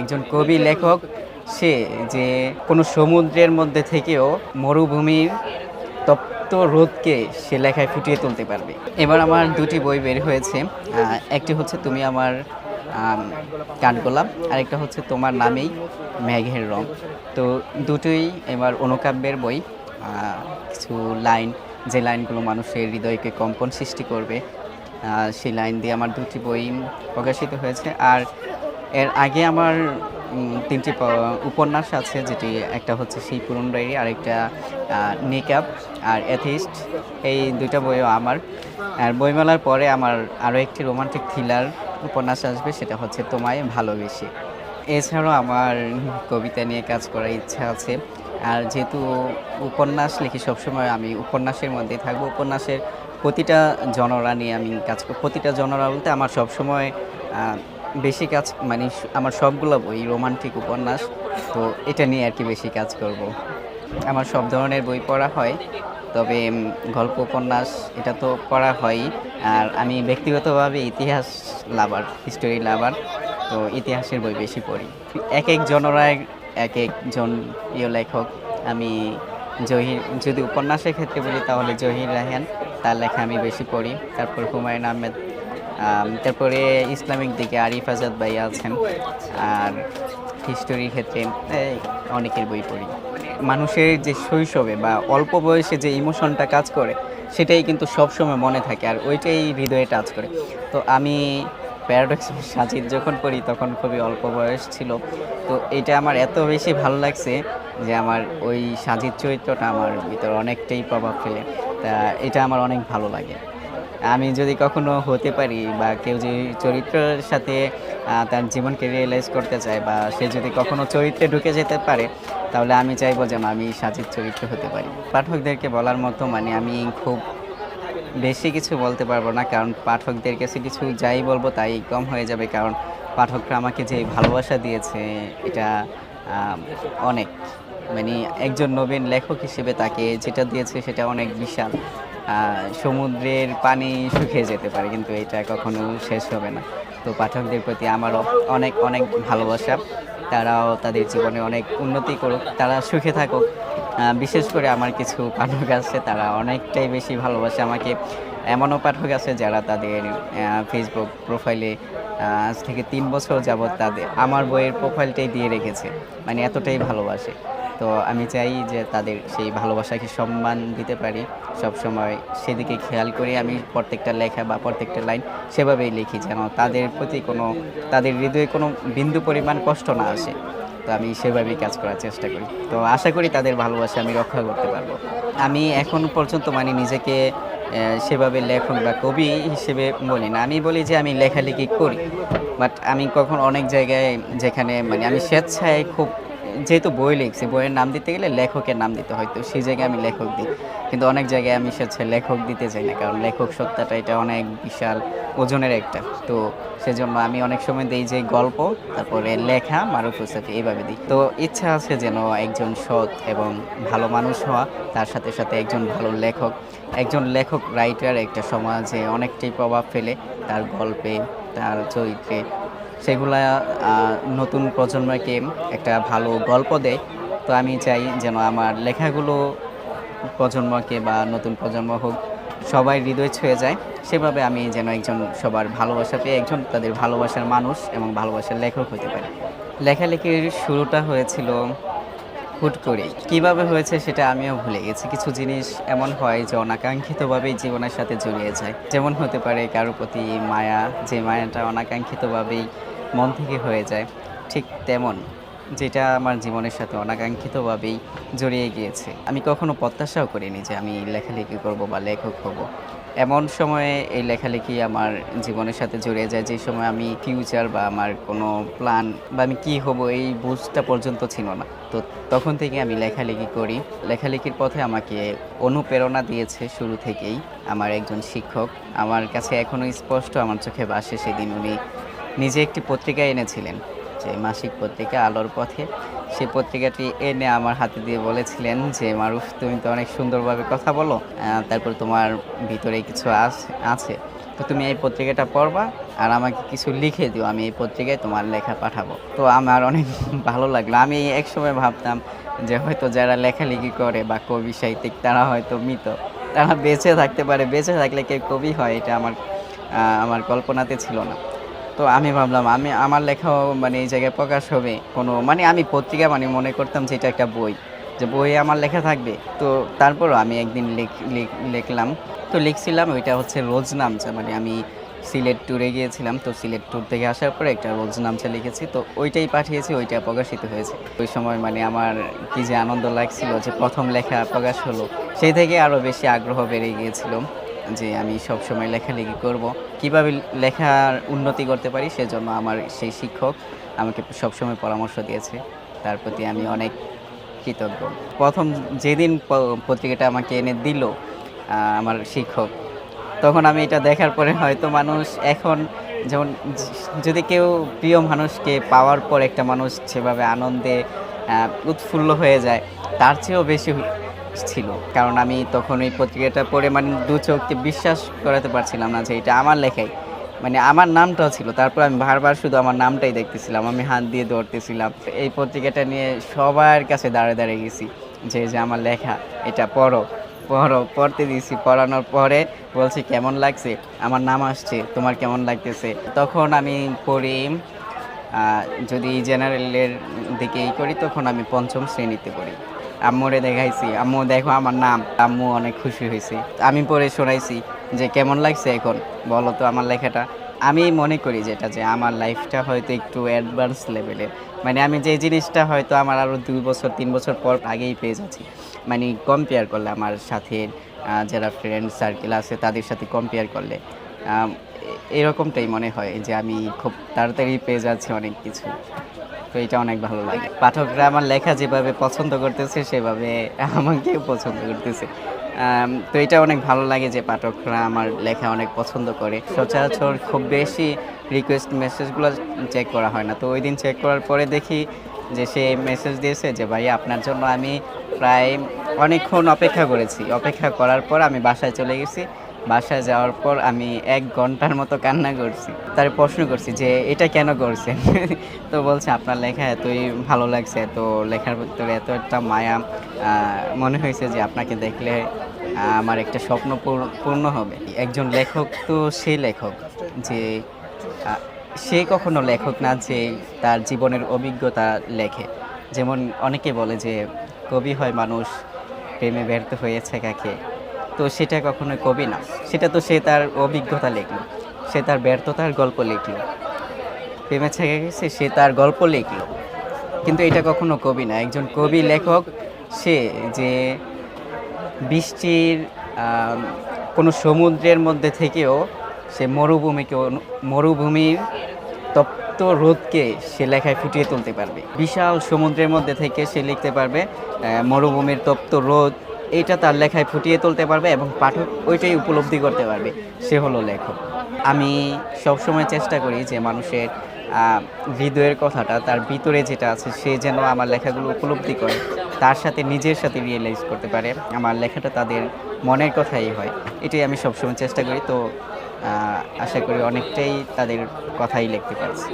একজন কবি লেখক সে যে কোনো সমুদ্রের মধ্যে থেকেও মরুভূমির তপ্ত রোদকে সে লেখায় ফুটিয়ে তুলতে পারবে। এবার আমার দুটি বই বের হয়েছে। একটি হচ্ছে তুমি আমার আম, কাঠগোলাপ আরেকটা হচ্ছে তোমার নামেই মেঘের রং। তো দুটোই এবার অনুকাব্যের বই। কিছু লাইন যে লাইনগুলো মানুষের হৃদয়কে কম্পন সৃষ্টি করবে সেই লাইন দিয়ে আমার দুটি বই প্রকাশিত হয়েছে। আর এর আগে আমার তিনটি উপন্যাস আছে, যেটি একটা হচ্ছে সেই পুরন ডায়েরি, আরেকটা নেকআপ আর অ্যাথিস্ট। এই দুইটা বইও আমার। আর বইমেলার পরে আমার আরও একটি রোমান্টিক থ্রিলার উপন্যাস আসবে, সেটা হচ্ছে তোমায় ভালোবেসে। এছাড়াও আমার কবিতা নিয়ে কাজ করার ইচ্ছা আছে। আর যেহেতু উপন্যাস লিখি সবসময়, আমি উপন্যাসের মধ্যেই থাকব। উপন্যাসের প্রতিটা জনরা নিয়ে আমি কাজ করি, প্রতিটা জনরা বলতে আমার সবসময় বেশি কাজ মানে আমার সবগুলো বই, রোমান্টিক উপন্যাস, তো এটা নিয়ে আর কি বেশি কাজ করব। আমার সব ধরনের বই পড়া হয়, তবে গল্প উপন্যাস এটা তো পড়া হয়ই। আর আমি ব্যক্তিগতভাবে ইতিহাস লাভার হিস্টোরি লাভার, তো ইতিহাসের বই বেশি পড়ি। এক এক জনরায় এক একজন প্রিয় লেখক, আমি জহির, যদি উপন্যাসের ক্ষেত্রে বলি তাহলে জহির রাহান তার লেখা আমি বেশি পড়ি। তারপর হুমায়ুন আহমেদ তারপরে ইসলামিক দিকে আরিফ আজাদ ভাই আছেন। আর হিস্টোরির ক্ষেত্রে অনেকের বই পড়ি। মানুষের যে শৈশবে বা অল্প বয়সে যে ইমোশনটা কাজ করে, সেটাই কিন্তু সবসময় মনে থাকে আর ওইটাই হৃদয়ে টাচ করে। তো আমি প্যারাডক্স সাজিদ যখন পড়ি, তখন খুবই অল্প বয়স ছিল। তো এটা আমার এত বেশি ভালো লাগছে যে আমার ওই সাজিদ চরিত্রটা আমার ভিতর অনেকটাই প্রভাব ফেলে। তা এটা আমার অনেক ভালো লাগে। আমি যদি কখনো হতে পারি বা কেউ যে চরিত্রের সাথে তার জীবনকে রিয়েলাইজ করতে চায় বা সে যদি কখনো চরিত্রে ঢুকে যেতে পারে, তাহলে আমি চাইব যেন আমি সাজিদ চরিত্র হতে পারি। পাঠকদেরকে বলার মতো মানে আমি খুব বেশি কিছু বলতে পারব না, কারণ পাঠকদের কাছে কিছু যাই বলব তাই কম হয়ে যাবে, কারণ পাঠকরা আমাকে যে ভালোবাসা দিয়েছে, এটা অনেক। মানে একজন নবীন লেখক হিসেবে তাকে যেটা দিয়েছে সেটা অনেক বিশাল। সমুদ্রের পানি শুকিয়ে যেতে পারে, কিন্তু এটা কখনো শেষ হবে না। তো পাঠকদের প্রতি আমারও অনেক অনেক ভালোবাসা। তারাও তাদের জীবনে অনেক উন্নতি করুক, তারা সুখে থাকুক। বিশেষ করে আমার কিছু পাঠক আছে, তারা অনেকটাই বেশি ভালোবাসে আমাকে। এমনও পাঠক আছে যারা তাদের ফেসবুক প্রোফাইলে আজ থেকে তিন বছর যাবৎ তাদের, আমার বইয়ের প্রোফাইলটাই দিয়ে রেখেছে। মানে এতটাই ভালোবাসে। তো আমি চাই যে তাদের সেই ভালোবাসাকে সম্মান দিতে পারি। সব সময় সেদিকে খেয়াল করে আমি প্রত্যেকটা লেখা বা প্রত্যেকটা লাইন সেভাবেই লিখি যেন তাদের প্রতি কোনো, তাদের হৃদয়ে কোনো বিন্দু পরিমাণ কষ্ট না আসে। তো আমি সেভাবেই কাজ করার চেষ্টা করি। তো আশা করি তাদের ভালোবাসা আমি রক্ষা করতে পারব। আমি এখন পর্যন্ত মানে নিজেকে সেভাবে লেখক বা কবি হিসেবে বলি না। আমি বলি যে আমি লেখালেখি করি। বাট আমি কখন অনেক জায়গায় যেখানে মানে আমি স্বেচ্ছায় খুব যেহেতু বই লিখছি, বইয়ের নাম দিতে গেলে লেখকের নাম দিতে হয়। তো সেই জায়গায় আমি লেখক দিই। কিন্তু অনেক জায়গায় আমি স্বেচ্ছায় লেখক দিতে চাই না, কারণ লেখক সত্তাটা এটা অনেক বিশাল ওজনের একটা। তো সেজন্য আমি অনেক সময় দিই যে গল্প, তারপরে লেখা, মারুফ হোসেফি এইভাবে দিই। তো ইচ্ছা আছে যেন একজন সৎ এবং ভালো মানুষ হওয়া, তার সাথে সাথে একজন ভালো লেখক। একজন লেখক রাইটার একটা সমাজে অনেকটাই প্রভাব ফেলে তার গল্পে, তার চরিত্রে। সেগুলা নতুন প্রজন্মকে একটা ভালো গল্প দেয়। তো আমি চাই যেন আমার লেখাগুলো প্রজন্মকে বা নতুন প্রজন্ম হোক, সবাই হৃদয় ছুঁয়ে যায়। সেভাবে আমি যেন একজন সবার ভালোবাসা পেয়ে একজন তাদের ভালোবাসার মানুষ এবং ভালোবাসার লেখক হতে পারি। লেখালেখির শুরুটা হয়েছিল হুট করে। কীভাবে হয়েছে সেটা আমিও ভুলে গেছি। কিছু জিনিস এমন হয় যে অনাকাঙ্ক্ষিতভাবেই জীবনের সাথে জড়িয়ে যায়। যেমন হতে পারে কারোর প্রতি মায়া, যে মায়াটা অনাকাঙ্ক্ষিতভাবেই মন থেকে হয়ে যায়, ঠিক তেমন যেটা আমার জীবনের সাথে অনাকাঙ্ক্ষিতভাবেই জড়িয়ে গিয়েছে। আমি কখনো প্রত্যাশাও করিনি যে আমি লেখালেখি করব বা লেখক হব। এমন সময়ে এই লেখালেখি আমার জীবনের সাথে জড়িয়ে যায়, যে সময় আমি ফিউচার বা আমার কোনো প্ল্যান বা আমি কি হব এই বুঝটা পর্যন্ত ছিল না। তো তখন থেকে আমি লেখালেখি করি। লেখালেখির পথে আমাকে অনুপ্রেরণা দিয়েছে শুরু থেকেই আমার একজন শিক্ষক। আমার কাছে এখনও স্পষ্ট আমার চোখে ভাসে সেদিন উনি নিজে একটি পত্রিকা এনেছিলেন। যে মাসিক পত্রিকা, আলোর পথে। সেই পত্রিকাটি এনে আমার হাতে দিয়ে বলেছিলেন যে, মারুফ, তুমি তো অনেক সুন্দরভাবে কথা বলো তারপর তোমার ভিতরে কিছু আছে। তো তুমি এই পত্রিকাটা পড়বা আর আমাকে কিছু লিখে দিও, আমি এই পত্রিকায় তোমার লেখা পাঠাবো। তো আমার অনেক ভালো লাগল। আমি একসময় ভাবতাম যে, হয়তো যারা লেখালেখি করে বা কবি, সাহিত্যিক, তারা হয়তো মৃত। তারা বেঁচে থাকতে পারে, বেঁচে থাকলে কেউ কবি হয়, এটা আমার আমার কল্পনাতে ছিল না। তো আমি ভাবলাম, আমি, আমার লেখাও মানে এই জায়গায় প্রকাশ হবে। কোনো মানে আমি পত্রিকা মানে মনে করতাম যে এটা একটা বই, যে বইয়ে আমার লেখা থাকবে। তো তারপরও আমি একদিন লিখ- লিখ- লিখলাম। তো লিখছিলাম, ওইটা হচ্ছে রোজ নামচা মানে আমি সিলেট ট্যুরে গিয়েছিলাম। তো সিলেট ট্যুর থেকে আসার পরে একটা রোজ নামচা লিখেছি। তো ওইটাই পাঠিয়েছি, ওইটা প্রকাশিত হয়েছে। ওই সময় মানে আমার কি যে আনন্দ লাগছিল যে প্রথম লেখা প্রকাশ হলো, সেই থেকে আরও বেশি আগ্রহ বেড়ে গিয়েছিল। যে আমি সব সময় লেখালেখি করব। কীভাবে লেখার উন্নতি করতে পারি সেজন্য আমার সেই শিক্ষক আমাকে সবসময় পরামর্শ দিয়েছে। তার প্রতি আমি অনেক কৃতজ্ঞ। প্রথম যেদিন পত্রিকাটা আমাকে এনে দিল আমার শিক্ষক, তখন আমি এটা দেখার পরে হয়তো মানুষ এখন যেমন যদি কেউ প্রিয় মানুষকে পাওয়ার পর একটা মানুষ সেভাবে আনন্দে উৎফুল্ল হয়ে যায়, তার চেয়েও বেশি ছিল। কারণ আমি তখন ওই পত্রিকাটা পড়ে মানে দু চোখকে বিশ্বাস করাতে পারছিলাম না যে এটা আমার লেখাই। মানে আমার নামটাও ছিল। তারপর আমি বারবার শুধু আমার নামটাই দেখতেছিলাম। আমি হাত দিয়ে দৌড়তেছিলাম এই পত্রিকাটা নিয়ে সবার কাছে দাঁড়িয়ে দাঁড়িয়ে গেছি যে যে আমার লেখা, এটা পড়ো পড়ো, পড়তে দিয়েছি। পড়ানোর পরে বলছি, কেমন লাগছে? আমার নাম আসছে। তোমার কেমন লাগতেছে? তখন আমি পড়ি যদি জেনারেলের দিকে ই করি, তখন আমি পঞ্চম শ্রেণীতে পড়ি। আম্মুরে দেখাইছি। আম্মু, দেখো আমার নাম। আম্মু অনেক খুশি হয়েছে। আমি পড়ে শোনাইছি যে কেমন লাগছে এখন? বলো তো আমার লেখাটা। আমি মনে করি যেটা যে আমার লাইফটা হয়তো একটু অ্যাডভান্স লেভেলের মানে আমি যে জিনিসটা হয়তো আমার আরও দুই বছর, তিন বছর পর আগেই পেয়ে যাচ্ছি। মানে কম্পেয়ার করলে আমার সাথে যারা ফ্রেন্ড সার্কেল আছে তাদের সাথে কম্পেয়ার করলে এরকমটাই মনে হয় যে আমি খুব তাড়াতাড়ি পেয়ে যাচ্ছি অনেক কিছু। তো এটা অনেক ভালো লাগে। পাঠকরা আমার লেখা যেভাবে পছন্দ করতেছে, সেভাবে আমাকেও পছন্দ করতেছে। তো এটা অনেক ভালো লাগে যে পাঠকরা আমার লেখা অনেক পছন্দ করে। সচরাচর খুব বেশি রিকোয়েস্ট মেসেজগুলো চেক করা হয় না। তো ওই দিন চেক করার পরে দেখি যে সে মেসেজ দিয়েছে যে, ভাই, আপনার জন্য আমি প্রায় অনেকক্ষণ অপেক্ষা করেছি। অপেক্ষা করার পর আমি বাসায় চলে গেছি। বাসায় যাওয়ার পর আমি এক ঘণ্টার মতো কান্না করছি। তার প্রশ্ন করছি যে, এটা কেন করছেন? তো বলছে, আপনার লেখা এতই ভালো লাগছে, এত লেখার ভিতরে এত একটা মায়া। মনে হয়েছে যে আপনাকে দেখলে আমার একটা স্বপ্ন পূর- পূর্ণ হবে। একজন লেখক তো সেই লেখক যে সে কখনো লেখক না যে তার জীবনের অভিজ্ঞতা লেখে। যেমন অনেকে বলে যে, কবি হয় মানুষ, প্রেমে ব্যর্থ হয়েছে কাকে? তো সেটা কখনো কবি না। সেটা তো সে তার অভিজ্ঞতা লিখলো, সে তার ব্যর্থতার গল্প লিখলো। প্রেমে ছেঁকে গেছে, সে তার গল্প লিখলো। কিন্তু এটা কখনো কবি না। একজন কবি লেখক, সে যে বৃষ্টির কোনো সমুদ্রের মধ্যে থেকেও সে মরুভূমিকে, মরুভূমির তপ্ত রোদকে সে লেখায় ফুটিয়ে তুলতে পারবে। বিশাল সমুদ্রের মধ্যে থেকে সে লিখতে পারবে মরুভূমির তপ্ত রোদ এইটা তার লেখায় ফুটিয়ে তুলতে পারবে এবং পাঠক ওইটাই উপলব্ধি করতে পারবে। সে হলো লেখক। আমি সবসময় চেষ্টা করি যে মানুষের হৃদয়ের কথাটা, তার ভিতরে যেটা আছে, সে যেন আমার লেখাগুলো উপলব্ধি করে, তার সাথে নিজের সাথে রিয়েলাইজ করতে পারে। আমার লেখাটা তাদের মনের কথাই হয়। এটাই আমি সবসময় চেষ্টা করি। তো আশা করি অনেকটাই তাদের কথাই লিখতে পারছি।